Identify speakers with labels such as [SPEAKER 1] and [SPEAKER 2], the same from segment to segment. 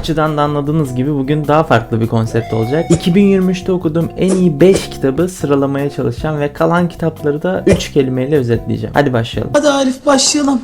[SPEAKER 1] Açıdan da anladığınız gibi bugün daha farklı bir konsept olacak. 2023'te okuduğum en iyi 5 kitabı sıralamaya çalışacağım ve kalan kitapları da 3 kelimeyle özetleyeceğim. Hadi başlayalım.
[SPEAKER 2] Hadi Arif başlayalım.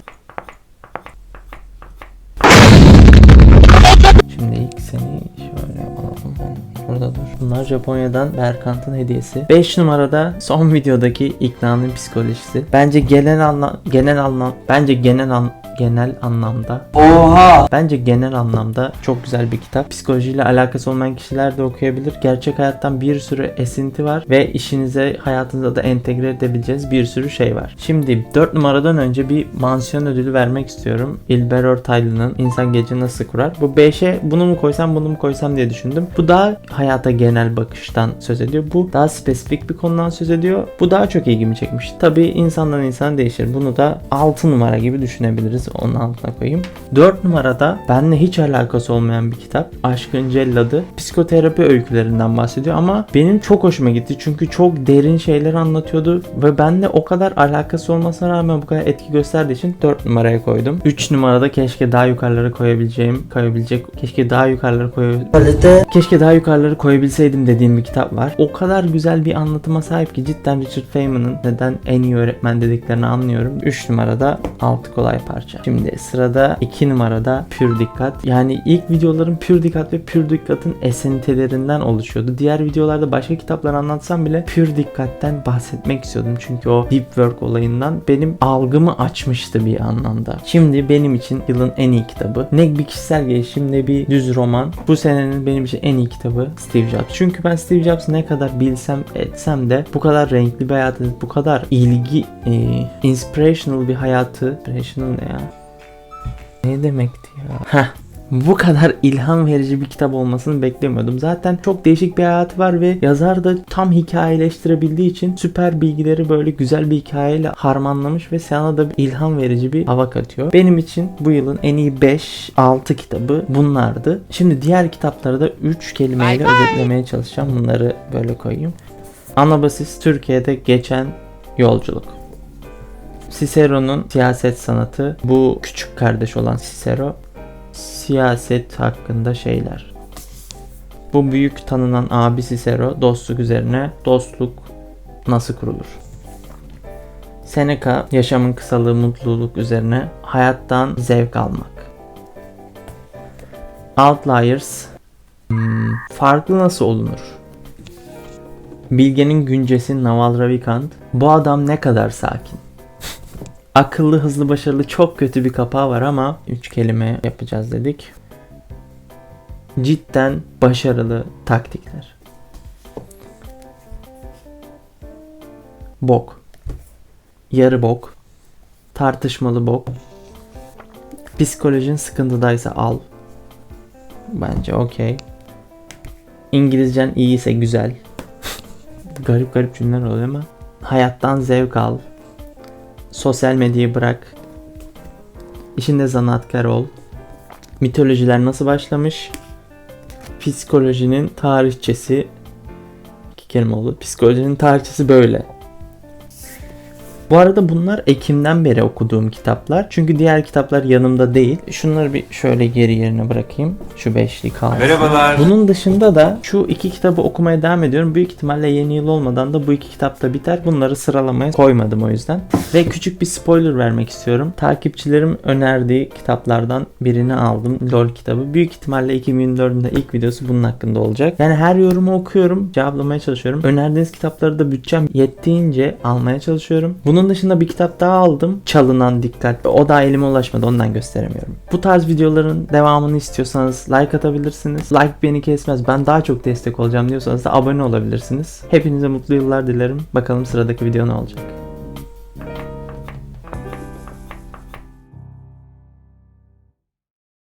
[SPEAKER 1] Burada dur. Bunlar Japonya'dan Berkant'ın hediyesi. 5 numarada son videodaki iknanın psikolojisi. Bence genel anlam genel anlam bence genel an genel anlamda
[SPEAKER 2] Oha.
[SPEAKER 1] Bence genel anlamda çok güzel bir kitap. Psikolojiyle alakası olmayan kişiler de okuyabilir. Gerçek hayattan bir sürü esinti var ve işinize, hayatınıza da entegre edebileceğiz bir sürü şey var. Şimdi 4 numaradan önce bir mansiyon ödülü vermek istiyorum. İlber Ortaylı'nın İnsan Gece Nasıl Kurar. Bu 5'e bunu mu koysam bunu mu koysam diye düşündüm. Bu daha hayata genel bakıştan söz ediyor. Bu daha spesifik bir konudan söz ediyor. Bu daha çok ilgimi çekmiş. Tabii insandan insana değişir. Bunu da 6 numara gibi düşünebiliriz. Onun altına koyayım. 4 numarada benimle hiç alakası olmayan bir kitap. Aşkın Celladı. Psikoterapi öykülerinden bahsediyor ama benim çok hoşuma gitti. Çünkü çok derin şeyler anlatıyordu ve benle o kadar alakası olmasına rağmen bu kadar etki gösterdiği için 4 numaraya koydum. 3 numarada keşke daha yukarılara koyabileceğim, koyabilecek, keşke daha yukarılara koy
[SPEAKER 2] Kalite.
[SPEAKER 1] Keşke daha yukarıları koyabilseydim dediğim bir kitap var. O kadar güzel bir anlatıma sahip ki cidden Richard Feynman'ın neden en iyi öğretmen dediklerini anlıyorum. 3 numarada altı kolay parça. Şimdi sırada 2 numarada Pür Dikkat. Yani ilk videolarım Pür Dikkat ve Pür Dikkat'ın esintilerinden oluşuyordu. Diğer videolarda başka kitaplar anlatsam bile Pür Dikkat'ten bahsetmek istiyordum. Çünkü o deep work olayından benim algımı açmıştı bir anlamda. Şimdi benim için yılın en iyi kitabı. Ne bir kişisel gelişim ne bir düz roman. Bu senenin benim için en iyi kitabı Steve Jobs. Çünkü ben Steve Jobs'ı ne kadar bilsem etsem de bu kadar renkli bir hayatı, bu kadar ilgi, e, inspirational bir hayatı, inspirational ne ya? Ne demekti ya? Heh. Bu kadar ilham verici bir kitap olmasını beklemiyordum. Zaten çok değişik bir hayatı var ve yazar da tam hikayeleştirebildiği için süper bilgileri böyle güzel bir hikayeyle harmanlamış ve sana da bir ilham verici bir hava katıyor. Benim için bu yılın en iyi 5-6 kitabı bunlardı. Şimdi diğer kitapları da 3 kelimeyle özetlemeye çalışacağım. Bunları böyle koyayım. Anabasis Türkiye'de geçen yolculuk. Cicero'nun siyaset sanatı. Bu küçük kardeş olan Cicero siyaset hakkında şeyler. Bu büyük tanınan abi Cicero dostluk üzerine dostluk nasıl kurulur? Seneca yaşamın kısalığı mutluluk üzerine hayattan zevk almak. Outliers hmm, farklı nasıl olunur? Bilge'nin güncesi Naval Ravikant bu adam ne kadar sakin. Akıllı, hızlı, başarılı çok kötü bir kapağı var ama 3 kelime yapacağız dedik. Cidden başarılı taktikler. Bok. Yarı bok. Tartışmalı bok. Psikolojin sıkıntıdaysa al. Bence okey. İngilizcen iyiyse güzel. garip garip cümleler oluyor ama. Hayattan zevk al. Sosyal medyayı bırak. İşinde zanaatkar ol. Mitolojiler nasıl başlamış? Psikolojinin tarihçesi oldu. Psikolojinin tarihçesi böyle. Bu arada bunlar Ekim'den beri okuduğum kitaplar. Çünkü diğer kitaplar yanımda değil. Şunları bir şöyle geri yerine bırakayım. Şu beşli kalsın.
[SPEAKER 3] Merhabalar.
[SPEAKER 1] Bunun dışında da şu iki kitabı okumaya devam ediyorum. Büyük ihtimalle yeni yıl olmadan da bu iki kitap da biter. Bunları sıralamaya koymadım o yüzden. Ve küçük bir spoiler vermek istiyorum. Takipçilerim önerdiği kitaplardan birini aldım. LOL kitabı. Büyük ihtimalle 2024'ün de ilk videosu bunun hakkında olacak. Yani her yorumu okuyorum. Cevaplamaya çalışıyorum. Önerdiğiniz kitapları da bütçem yettiğince almaya çalışıyorum. Bunun dışında bir kitap daha aldım. Çalınan Dikkat. O da elime ulaşmadı. Ondan gösteremiyorum. Bu tarz videoların devamını istiyorsanız like atabilirsiniz. Like beni kesmez. Ben daha çok destek olacağım diyorsanız da abone olabilirsiniz. Hepinize mutlu yıllar dilerim. Bakalım sıradaki video ne olacak.